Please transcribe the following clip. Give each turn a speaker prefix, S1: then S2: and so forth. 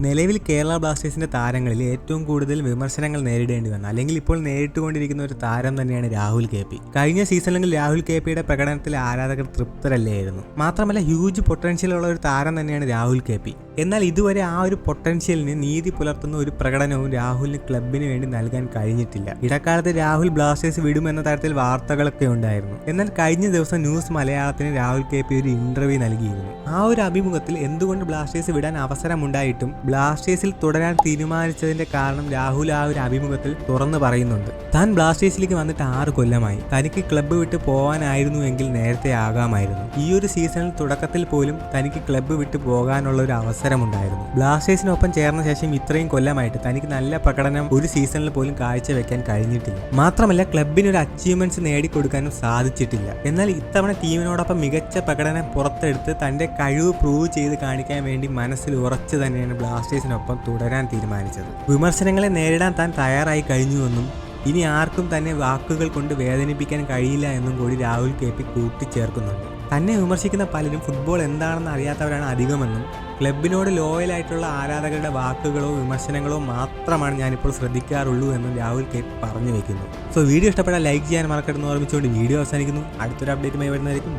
S1: നിലവിൽ കേരള ബ്ലാസ്റ്റേഴ്സിന്റെ താരങ്ങളിൽ ഏറ്റവും കൂടുതൽ വിമർശനങ്ങൾ നേരിടേണ്ടി വന്നു. അല്ലെങ്കിൽ ഇപ്പോൾ നേരിട്ടുകൊണ്ടിരിക്കുന്ന ഒരു താരം തന്നെയാണ് രാഹുൽ കെ പി. കഴിഞ്ഞ സീസണിൽ രാഹുൽ കെ പിയുടെ പ്രകടനത്തിൽ ആരാധകർ തൃപ്തരല്ലായിരുന്നു. മാത്രമല്ല ഹ്യൂജ് പൊട്ടൻഷ്യൽ ഉള്ള ഒരു താരം തന്നെയാണ് രാഹുൽ കെ പി. എന്നാൽ ഇതുവരെ ആ ഒരു പൊട്ടൻഷ്യലിന് നീതി പുലർത്തുന്ന ഒരു പ്രകടനവും രാഹുലിന് ക്ലബിന് വേണ്ടി നൽകാൻ കഴിഞ്ഞിട്ടില്ല. ഇടക്കാലത്ത് രാഹുൽ ബ്ലാസ്റ്റേഴ്സ് വിടുമെന്ന തരത്തിൽ വാർത്തകളൊക്കെ ഉണ്ടായിരുന്നു. എന്നാൽ കഴിഞ്ഞ ദിവസം ന്യൂസ് മലയാളത്തിന് രാഹുൽ കെ പി ഒരു ഇന്റർവ്യൂ നൽകിയിരുന്നു. ആ ഒരു അഭിമുഖത്തിൽ എന്തുകൊണ്ട് ബ്ലാസ്റ്റേഴ്സ് വിടാൻ അവസരമുണ്ടായിട്ടും ബ്ലാസ്റ്റേഴ്സിൽ തുടരാൻ തീരുമാനിച്ചതിന്റെ കാരണം രാഹുൽ ആ ഒരു അഭിമുഖത്തിൽ തുറന്നു പറയുന്നുണ്ട്. താൻ ബ്ലാസ്റ്റേഴ്സിലേക്ക് വന്നിട്ട് ആറ് കൊല്ലമായി. തനിക്ക് ക്ലബ്ബ് വിട്ട് പോകാനായിരുന്നു എങ്കിൽ നേരത്തെ ആകാമായിരുന്നു. ഈ ഒരു സീസണിൽ തുടക്കത്തിൽ പോലും തനിക്ക് ക്ലബ്ബ് വിട്ട് പോകാനുള്ള ഒരു അവസരമുണ്ടായിരുന്നു. ബ്ലാസ്റ്റേഴ്സിനൊപ്പം ചേർന്ന ശേഷം ഇത്രയും കൊല്ലമായിട്ട് തനിക്ക് നല്ല പ്രകടനം ഒരു സീസണിൽ പോലും കാഴ്ചവെക്കാൻ കഴിഞ്ഞിട്ടില്ല. മാത്രമല്ല ക്ലബിന് ഒരു അച്ചീവ്മെന്റ്സ് നേടിക്കൊടുക്കാനും സാധിച്ചിട്ടില്ല. എന്നാൽ ഇത്തവണ ടീമിനോടൊപ്പം മികച്ച പ്രകടനം പുറത്തെടുത്ത് തന്റെ കഴിവ് പ്രൂവ് ചെയ്ത് കാണിക്കാൻ വേണ്ടി മനസ്സിൽ ഉറച്ചു തന്നെയാണ് ബ്ലാസ്റ്റേഴ്സിനൊപ്പം തുടരാൻ തീരുമാനിച്ചത്. വിമർശനങ്ങളെ നേരിടാൻ താൻ തയ്യാറായി കഴിഞ്ഞുവെന്നും ഇനി ആർക്കും തന്നെ വാക്കുകൾ കൊണ്ട് വേദനിപ്പിക്കാൻ കഴിയില്ല എന്നും കൂടി രാഹുൽ കെ പി കൂട്ടിച്ചേർക്കുന്നുണ്ട്. തന്നെ വിമർശിക്കുന്ന പലരും ഫുട്ബോൾ എന്താണെന്ന് അറിയാത്തവരാണ് അധികമെന്നും ക്ലബിനോട് ലോയലായിട്ടുള്ള ആരാധകരുടെ വാക്കുകളോ വിമർശനങ്ങളോ മാത്രമാണ് ഞാനിപ്പോൾ ശ്രദ്ധിക്കാറുള്ളൂ എന്നും രാഹുൽ കെ പറഞ്ഞു വെക്കുന്നു. സോ വീഡിയോ ഇഷ്ടപ്പെട്ടാൽ ലൈക്ക് ചെയ്യാൻ മറക്കരുതെന്ന് ഓർമ്മിച്ചുകൊണ്ട് വീഡിയോ അവസാനിക്കുന്നു. അടുത്തൊരു അപ്ഡേറ്റുമായി വരുന്നതായിരിക്കും.